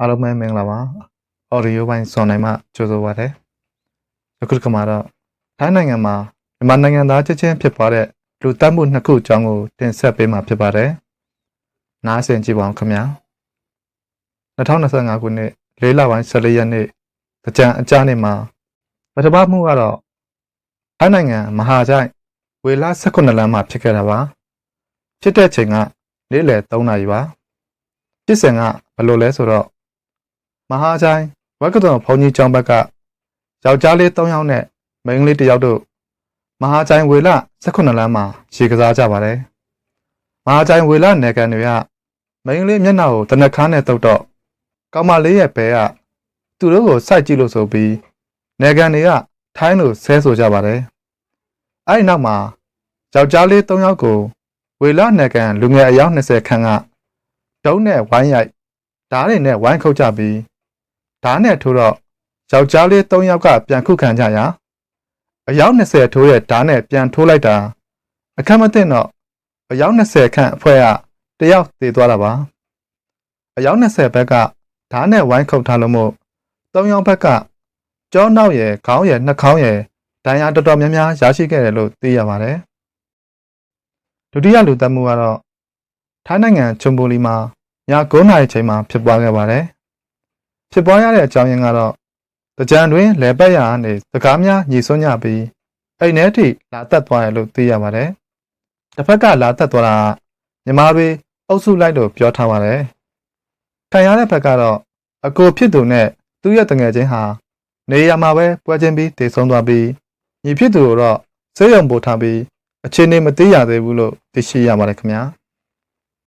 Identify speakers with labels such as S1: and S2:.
S1: အားလုံးပဲမင်္ဂလာပါ audio ပိုင်းစွန်နိုင်မှကြိုဆိုပါရစေအခုကမှာတော့ထိုင်းနိုင်ငံမှာမြန်မာနိုင်ငံသားချင်းချင်းဖြစ်ပွားတဲ့လူတက်မှုနှစ်ခုအကြောင်းကိုတင်ဆက်ပေးမှာဖြစ်ပါတယ်နားဆင်ကြည့်ပါအောင်ခင်ဗျာ2025ခုနှစ်၄လပိုင်း14ရက်နေ့ကြံအကြနေ့မှာပထမမှုကတော့ထိုင်းနိုင်ငံမဟာချိုင်ဝေလာ18လမ်းမှာဖြစ်ခဲ့တာပါဖြစ်တဲ့ချိန်ကနေ့လယ်3နာရီပါဖြစ်စဉ်ကဘယ်လိုလဲဆိုတော့ မဟာချိုင်ဝက်ကတော်ဘုံကြီးကျောင်းဘက်ကယောက်ျားလေး3ယောက်နဲ့မိန်းကလေး1ယောက်တို့မဟာချိုင်ဝေလာ18လမ်းမှာရေကစားကြပါတယ်မဟာချိုင်ဝေလာနယ်ကန်တွေကမိန်းကလေးမျက်နှာကိုတနက်ခါနဲ့တုတ်တော့ကောင်မလေးရဲ့ဘဲကသူတို့ကိုစိုက်ကြည့်လို့ဆိုပြီးနယ်ကန်တွေကထိုင်းလိုဆဲဆိုကြပါတယ်အဲ့ဒီနောက်မှာယောက်ျားလေး3ယောက်ကိုဝေလာနယ်ကန်လူငယ်အယောက်20ခန့်ကဒုံးနဲ့ဝိုင်းရိုက်ဓားတွေနဲ့ဝိုင်းခုတ်ကြပြီး ဓားနဲ့ထိုးတော့ယောက်ျားလေး3ယောက်ကပြန်ခုခံကြရာအယောက်20ထိုးရဲ့ဓားနဲ့ပြန်ထိုးလိုက်တာအခက်မသိတော့အယောက်20ခန့်အဖွဲ့ကတယောက်သေသွားတာပါအယောက်20ဘက်ကဓားနဲ့ဝိုင်းခုတ်ထားလို့မို့3ယောက်ဘက်ကကြောနောက်ရယ်ခေါင်းရယ်နှာခေါင်းရယ်ဒဏ်ရာတော်တော်များများရရှိခဲ့တယ်လို့သိရပါတယ်ဒုတိယလူသတ်မှုကတော့ထိုင်းနိုင်ငံချွန်ပူလီမှာည9:00နာရီချိန်မှာဖြစ်ပွားခဲ့ပါတယ်။ ဖြစ်ပွားရတဲ့အကြောင်းရင်းကတော့တကြံတွင်လဲပတ်ရာကနေစကားများညီဆွညပြီးအိမ်ထဲထိလာတက်သွားတယ်လို့သိရပါတယ်။တစ်ဖက်ကလာတက်သွားတာကညီမတွေအုပ်စုလိုက်လို့ပြောထားပါတယ်။ခံရတဲ့ဘက်ကတော့အကိုဖြစ်သူနဲ့သူ့ရဲ့တငယ်ချင်းဟာနေရာမှာပဲပွဲချင်းပြီးတည်ဆုံးသွားပြီးညီဖြစ်သူကိုတော့ဆေးရုံပို့ထားပြီးအခြေအနေမသိရသေးဘူးလို့သိရှိရပါတယ်ခင်ဗျာ။